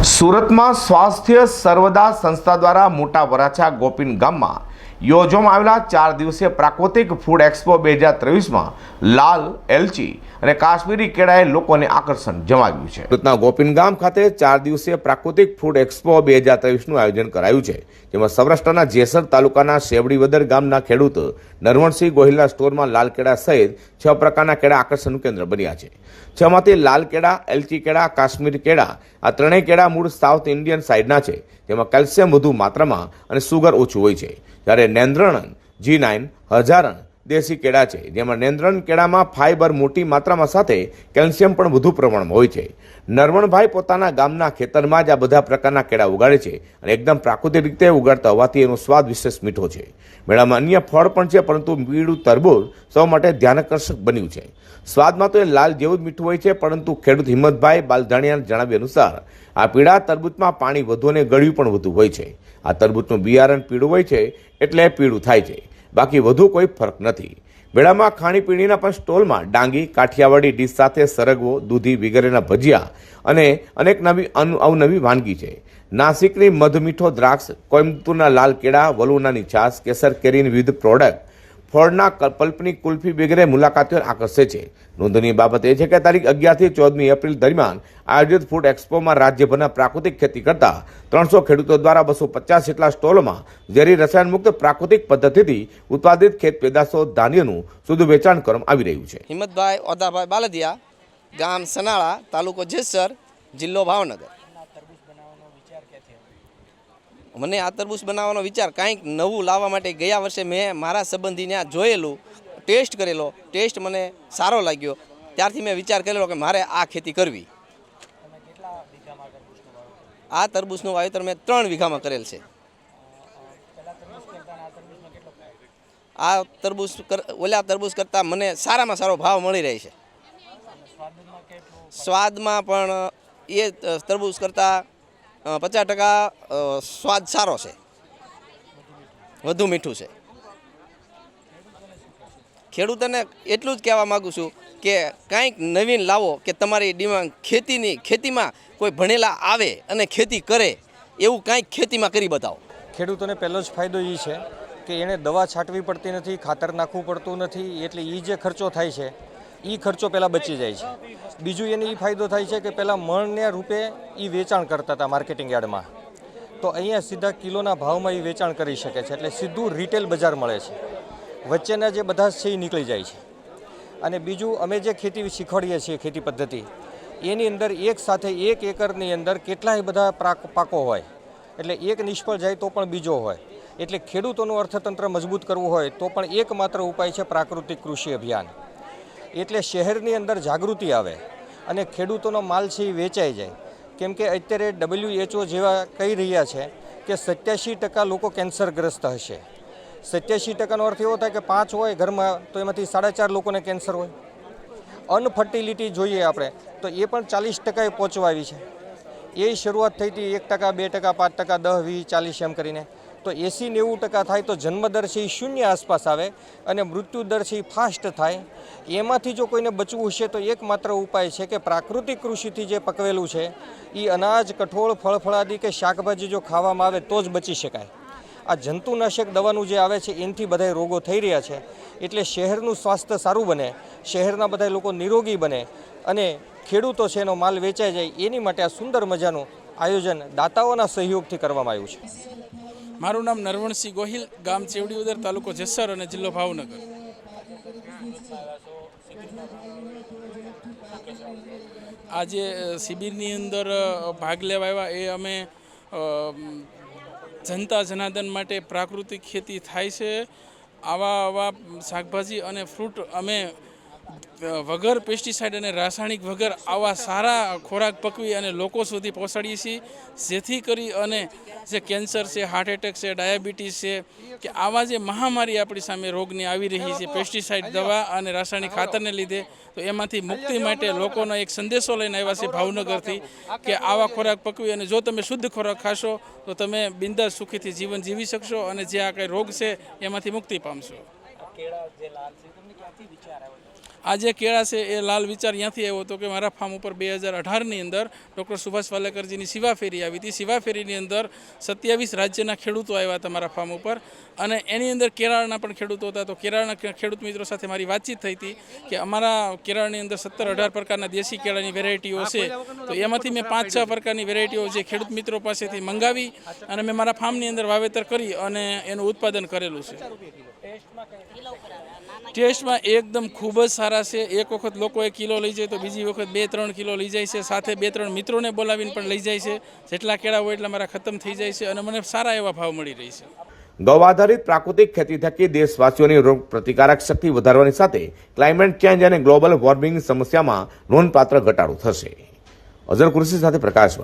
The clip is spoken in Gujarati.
સુરતમાં સ્વાસ્થ્ય સર્વદા સંસ્થા દ્વારા મોટા વરાછા ગોપીન ગામમાં યોજવામાં આવેલા ચાર દિવસીય પ્રાકૃતિક ફૂડ એક્સપો બે હજાર ત્રેવીસમાં લાલ એલચી અને કાશ્મીરી કેળાએ લોકોને આકર્ષણ જમાવ્યું છે. સુરતના ગોપીન ગામ ખાતે ચાર દિવસીય પ્રાકૃતિક ફૂડ એક્સપો બે હજાર ત્રેવીસનું આયોજન કરાયું છે, જેમાં સૌરાષ્ટ્રના જેસર તાલુકાના શેવડીવદર ગામના ખેડૂત નરવણસિંહ ગોહિલના સ્ટોરમાં લાલ કેળા સહિત છ પ્રકારના કેળા આકર્ષણનું કેન્દ્ર બન્યા છે. છમાંથી લાલ કેળા, એલચી કેળા, કાશ્મીરી કેળા, આ ત્રણેય કેળા મૂળ સાઉથ ઇન્ડિયન સાઇડના છે, જેમાં કેલ્શિયમ વધુ માત્રામાં અને સુગર ઓછું હોય છે. જ્યારે નેન્દ્રણ જી નાઇન હજારણ દેશી કેળા છે. જેમાં નેન્દ્રન કેળામાં ફાઇબર મોટી માત્રામાં સાથે કેલ્શિયમ પણ વધુ પ્રમાણમાં હોય છે. નરવણભાઈ પોતાના ગામના ખેતરમાં જ આ બધા પ્રકારના કેળા ઉગાડે છે અને એકદમ પ્રાકૃતિક રીતે ઉગાડતા હોવાથી એનો સ્વાદ વિશેષ મીઠો છે. મેળામાં અન્ય ફળ પણ છે, પરંતુ પીળું તરબૂર સૌ માટે ધ્યાનકર્ષક બન્યું છે. સ્વાદમાં તો એ લાલ જેવું જ મીઠું હોય છે, પરંતુ ખેડૂત હિંમતભાઈ બાલધાણિયાના જણાવ્યા અનુસાર, આ પીળા તરબૂચમાં પાણી વધુ અને ગળ્યું પણ વધુ હોય છે. આ તરબૂચનું બિયારણ પીળું હોય છે, એટલે પીળું થાય છે. બાકી વધુ કોઈ ફરક નથી. મેળામાં ખાણીપીણીના પણ સ્ટોલમાં ડાંગી, કાઠિયાવાડી ડીશ સાથે સરગવો, દૂધી વગેરેના ભજીયા અને અનેક નવી અવનવી વાનગી છે. નાસિકની મધમીઠો દ્રાક્ષ, કોઇમ્બતુરના લાલ કેળા, વલુનાની છાશ, કેસર કેરીની વિવિધ પ્રોડક્ટ ફળના ક- પલ્પની કુલ્ફી વગેરે મુલાકાતીઓને આકર્ષે છે. નોંધનીય બાબત એ છે કે તારીખ અગિયારથી ચૌદમી એપ્રિલ દરમિયાન આયોજિત ફૂડ એક્સપોમાં રાજ્યભરના પ્રાકૃતિક ખેતી કરતા ત્રણસો ખેડૂતો દ્વારા બસો પચાસ જેટલા સ્ટોલોમાં ઝેરી રસાયણમુક્ત પ્રાકૃતિક પદ્ધતિથી ઉત્પાદિત ખેત પેદાશો, ધાન્યનું શુદ્ધ વેચાણ કરવામાં આવી રહ્યું છે. હિંમતભાઈ ઓદાભાઈ બાલદિયા, ગામ સનાળા, તાલુકો જેસર, જિલ્લો ભાવનગર. મને આ તરબૂચ બનાવવાનો વિચાર કાંઈક નવું લાવવા માટે ગયા વર્ષે મેં મારા સંબંધીને આ જોયેલું, ટેસ્ટ કરેલો, ટેસ્ટ મને સારો લાગ્યો. ત્યારથી મેં વિચાર કરેલો કે મારે આ ખેતી કરવી. આ તરબૂચનું વાવેતર મેં ત્રણ વીઘામાં કરેલ છે. આ તરબૂચ ઓલા તરબૂચ કરતાં મને સારામાં સારો ભાવ મળી રહે છે. સ્વાદમાં પણ એ તરબૂચ કરતાં પચાસ ટકા સ્વાદ સારો છે. વધુ મીઠું છે. ખેડૂતોને એટલું જ કહેવા માગું છું કે કાંઈક નવીન લાવો કે તમારી ડિમાન્ડ ખેતીની, ખેતીમાં કોઈ ભણેલા આવે અને ખેતી કરે, એવું કાંઈક ખેતીમાં કરી બતાવો. ખેડૂતોને પહેલો જ ફાયદો એ છે કે એણે દવા છાંટવી પડતી નથી, ખાતર નાખવું પડતું નથી, એટલે એ જે ખર્ચો થાય છે એ ખર્ચો પહેલાં બચી જાય છે. બીજું એને એ ફાયદો થાય છે કે પહેલાં મણને રૂપે એ વેચાણ કરતા હતા માર્કેટિંગ યાર્ડમાં. તો અહીંયા સીધા કિલોના ભાવમાં એ વેચાણ કરી શકે છે, એટલે સીધું રિટેલ બજાર મળે છે. વચ્ચેના જે બધા છે એ નીકળી જાય છે. અને બીજું, અમે જે ખેતી શીખવાડીએ છીએ ખેતી પદ્ધતિ, એની અંદર એક સાથે એક એકરની અંદર કેટલાય બધા પાક, પાકો હોય. એટલે એક નિષ્ફળ જાય તો પણ બીજો હોય. એટલે ખેડૂતોનું અર્થતંત્ર મજબૂત કરવું હોય તો પણ એકમાત્ર ઉપાય છે પ્રાકૃતિક કૃષિ અભિયાન. એટલે શહેરની અંદર જાગૃતિ આવે અને ખેડૂતોનો માલ છે એ વેચાઈ જાય. કેમ કે અત્યારે ડબલ્યુએચઓ જેવા કહી રહ્યા છે કે સત્યાસી ટકા લોકો કેન્સરગ્રસ્ત હશે. સત્યાસી ટકાનો અર્થ એવો થાય કે પાંચ હોય ઘરમાં તો એમાંથી સાડા ચાર લોકોને કેન્સર હોય. અનફર્ટિલિટી જોઈએ આપણે, તો એ પણ ચાલીસ ટકાએ પહોંચવા આવી છે. એ શરૂઆત થઈ હતી એક ટકા, બે ટકા, પાંચ ટકા, દસ, વીસ, ચાલીસ એમ કરીને. તો એંસી નેવું ટકા થાય તો જન્મદર છે એ શૂન્ય આસપાસ આવે અને મૃત્યુ દર છે એ ફાસ્ટ થાય. એમાંથી જો કોઈને બચવું હશે તો એકમાત્ર ઉપાય છે કે પ્રાકૃતિક કૃષિથી જે પકવેલું છે એ અનાજ, કઠોળ ફળફળાદી કે શાકભાજી જો ખાવામાં આવે તો જ બચી શકાય. આ જંતુનાશક દવાનું જે આવે છે, એનાથી બધા રોગો થઈ રહ્યા છે. એટલે શહેરનું સ્વાસ્થ્ય સારું બને, શહેરના બધા લોકો નિરોગી બને અને ખેડૂતો છે એનો માલ વેચાઈ જાય, એની માટે આ સુંદર મજાનું આયોજન દાતાઓના સહયોગથી કરવામાં આવ્યું છે. મારું નામ નરવણસિંહ ગોહિલ, ગામ ચેવડી ઉદર તાલુકો જેસર અને જિલ્લો ભાવનગર. આજે શિબિરની અંદર ભાગ લેવા આવ્યા એ અમે જનતા જનાર્દન માટે પ્રાકૃતિક ખેતી થાય છે. આવા આવા શાકભાજી અને ફ્રૂટ અમે વગર પેસ્ટિસાઇડ અને રાસાયણિક વગર આવા સારા ખોરાક પકવી અને લોકો સુધી પહોંચાડીએ છીએ, જેથી કરી અને જે કેન્સર છે હાર્ટ એટેક છે ડાયાબિટીસ છે, કે આવા જે મહામારી આપણી સામે રોગની આવી રહી છે પેસ્ટિસાઇડ દવા અને રાસાયણિક ખાતરને લીધે, તો એમાંથી મુક્તિ માટે લોકોનો એક સંદેશો લઈને આવ્યા છે ભાવનગરથી કે આવા ખોરાક પકવી અને જો તમે શુદ્ધ ખોરાક ખાશો, તો તમે બિંદાસ સુખીથી જીવન જીવી શકશો અને જે આ કંઈ રોગ છે, એમાંથી મુક્તિ પામશો. આ જે કેળા છે, એ લાલ વિચાર ત્યાંથી આવ્યો હતો કે મારા ફાર્મ ઉપર બે હજાર અઢારની અંદર ડૉક્ટર સુભાષ વાલેકરજીની સિવા ફેરી આવી હતી. શિવા ફેરીની અંદર સત્યાવીસ રાજ્યના ખેડૂતો આવ્યા હતા મારા ફાર્મ ઉપર. અને એની અંદર કેરાળના પણ ખેડૂતો હતા. તો કેરાળના ખેડૂત મિત્રો સાથે મારી વાતચીત થઈ હતી કે અમારા કેરળની અંદર સત્તર અઢાર પ્રકારના દેશી કેળાની વેરાયટીઓ છે. તો એમાંથી મેં પાંચ છ પ્રકારની વેરાયટીઓ જે ખેડૂત મિત્રો પાસેથી મંગાવી અને મેં મારા ફાર્મની અંદર વાવેતર કરી અને એનું ઉત્પાદન કરેલું છે. ટેસ્ટમાં એકદમ ખૂબ જ સારા છે. એક વખત લોકો એક કિલો લઈ જાય તો બીજી વખત બે, ત્રણ કિલો લઈ જાય છે. સાથે બે, ત્રણ મિત્રોને બોલાવીને પણ લઈ જાય છે. જેટલા કેળા હોય એટલા મારા ખતમ થઈ જાય છે અને મને સારા એવા ભાવ મળી રહી છે. ગૌ આધારિત પ્રાકૃતિક ખેતી થકી દેશવાસીઓની રોગ પ્રતિકારક શક્તિ વધારવાની સાથે ક્લાઇમેટ ચેન્જ અને ગ્લોબલ વોર્મિંગ સમસ્યામાં નોંધપાત્ર ઘટાડો થશે. અઝર કૃષિ સાથે પ્રકાશવાળા